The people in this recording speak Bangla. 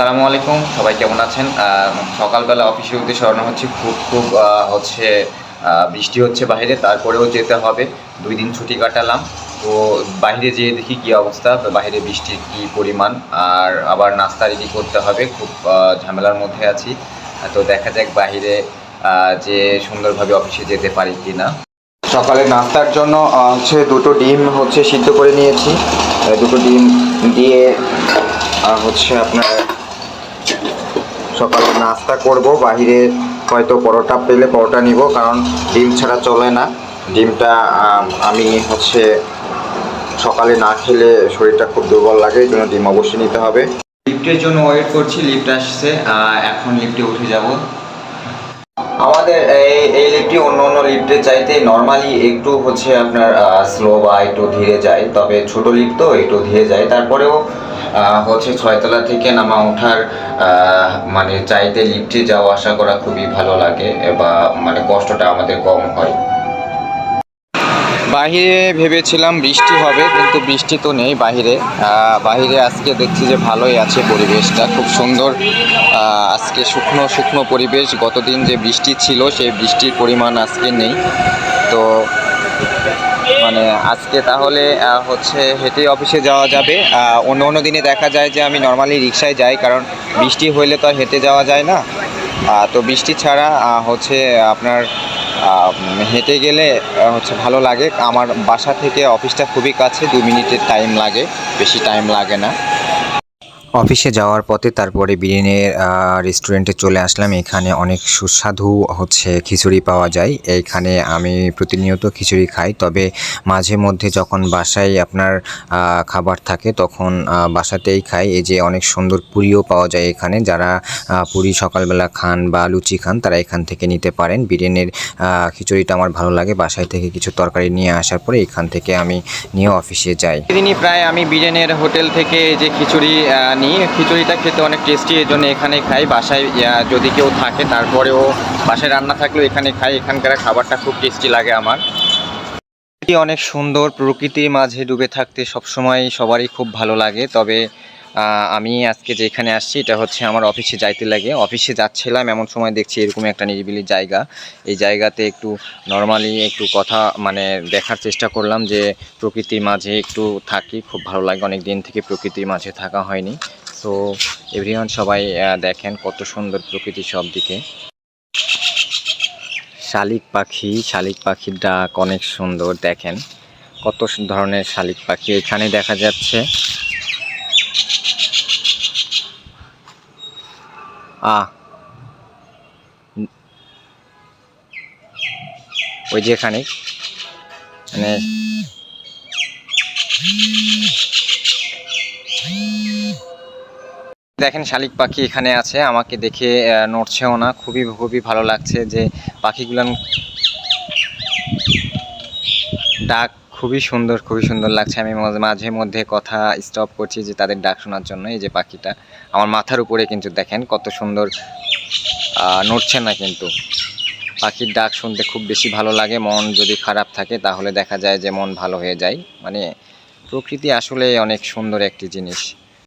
আসসালামু আলাইকুম। সবাই কেমন আছেন? সকালবেলা অফিসের উদ্দেশ্যে রওনা হচ্ছে। খুব খুব হচ্ছে বৃষ্টি হচ্ছে বাইরে, তারপরেও যেতে হবে। দুই দিন ছুটি কাটালাম। তো বাইরে যেয়ে দেখি কী অবস্থা বাইরে বৃষ্টির কী পরিমাণ, আর আবার নাস্তা রেডি করতে হবে। খুব ঝামেলার মধ্যে আছি। তো দেখা যাক বাইরে যে সুন্দরভাবে অফিসে যেতে পারি কি না সকালে নাস্তার জন্য হচ্ছে দুটো ডিম হচ্ছে সিদ্ধ করে নিয়েছি। দুটো ডিম দিয়ে হচ্ছে আপনার সকালে নাস্তা করব, বাহিরে হয়তো পরোটা পেলে পরোটা নিব, কারণ ডিম ছাড়া চলে না। ডিমটা, আমি হচ্ছে সকালে না খেলে শরীরটা খুব দুর্বল লাগে, এই জন্য ডিম অবশ্যই নিতে হবে। লিফটের জন্য ওয়েট করছি, লিফ্ট আসছে এখন লিফটে উঠে যাব। আমাদের এই এই লিফটটি অন্য অন্য লিফটের চাইতে নর্মালি একটু হচ্ছে আপনার স্লো বা একটু ধীরে যায়, তবে ছোট লিফট তো একটু ধীরে যায়। তারপরেও হচ্ছে ছয়তলা থেকে নামা ওঠার মানে চাইতে লিফটে যাওয়া আসা করা খুবই ভালো লাগে, বা মানে কষ্টটা আমাদের কম হয়। বাহিরে ভেবেছিলাম বৃষ্টি হবে, কিন্তু বৃষ্টি তো নেই বাহিরে। বাহিরে আজকে দেখছি যে ভালোই আছে পরিবেশটা, খুব সুন্দর। আজকে শুকনো শুকনো পরিবেশ, গতদিন যে বৃষ্টি ছিল সেই বৃষ্টির পরিমাণ আজকে নেই। তো মানে আজকে তাহলে হচ্ছে হেঁটে অফিসে যাওয়া যাবে। অন্য অন্য দিনে দেখা যায় যে আমি নর্মালি রিক্সায় যাই, কারণ বৃষ্টি হইলে তো হেঁটে যাওয়া যায় না। তো বৃষ্টি ছাড়া হচ্ছে আপনার হেঁটে গেলে হচ্ছে ভালো লাগে। আমার বাসা থেকে অফিসটা খুবই কাছে, দু মিনিটের টাইম লাগে, বেশি টাইম লাগে না। অফিসে যাওয়ার পথে তারপরে বিরিয়ানির রেস্টুরেন্টে চলে আসলাম। এখানে অনেক সুস্বাদু হচ্ছে খিচুড়ি পাওয়া যায়। এইখানে আমি প্রতিনিয়ত খিচুড়ি খাই। তবে মাঝে মধ্যে যখন বাসায় আপনার খাবার থাকে, তখন বাসাতেই খাই। এই যে অনেক সুন্দর পুরিও পাওয়া যায় এখানে। যারা পুরি সকালবেলা খান বা লুচি খান, তারা এখান থেকে নিতে পারেন। বিরিয়ানির খিচুড়িটা আমার ভালো লাগে। বাসায় থেকে কিছু তরকারি নিয়ে আসার পরে এখান থেকে আমি নিয়ে অফিসে যাই। দিনই প্রায় আমি বিরিয়ানির হোটেল থেকে যে খিচুড়ি নিই, খিচুড়িটা খেতে অনেক টেস্টি এই জন্য এখানে খাই। বাসায় যদি কেউ থাকে, তারপরেও বাসায় রান্না থাকলেও এখানে খাই। এখানকার খাবারটা খুব টেস্টি লাগে আমার। অনেক সুন্দর, প্রকৃতির মাঝে ডুবে থাকতে সবসময় সবারই খুব ভালো লাগে। তবে আমি আজকে যেখানে আসছি, এটা হচ্ছে আমার অফিসে যাইতে লাগে। অফিসে যাচ্ছিলাম, এমন সময় দেখছি এরকম একটা নিরিবিলি জায়গা। এই জায়গাতে একটু নর্মালি একটু কথা মানে দেখার চেষ্টা করলাম যে প্রকৃতির মাঝে একটু থাকি। খুব ভালো লাগে অনেক দিন থেকে প্রকৃতির মাঝে থাকা হয়নি। তো এভরিওয়ান সবাই দেখেন কত সুন্দর প্রকৃতি সব দিকে শালিক পাখি, শালিক পাখির ডাক অনেক সুন্দর, দেখেন। কত ধরনের শালিক পাখি। এখানে দেখা যাচ্ছে আ। ওই যেখানে মানে দেখেন শালিক পাখি এখানে আছে, আমাকে দেখে নড়ছেও না। খুবই খুবই ভালো লাগছে যে পাখিগুলো ডাক খুবই সুন্দর খুবই সুন্দর লাগছে। আমি মাঝে- মধ্যে কথা স্টপ করছি যে তাদের ডাক শোনার জন্য, এই যে পাখিটা। আমার মাথার উপরে কিন্তু দেখেন কত সুন্দর নড়ছে না কিন্তু। পাখির ডাক শুনতে খুব বেশি ভালো লাগে, মন যদি খারাপ থাকে তাহলে দেখা যায় যে মন ভালো হয়ে যায়। মানে প্রকৃতি আসলে অনেক সুন্দর একটি জিনিস।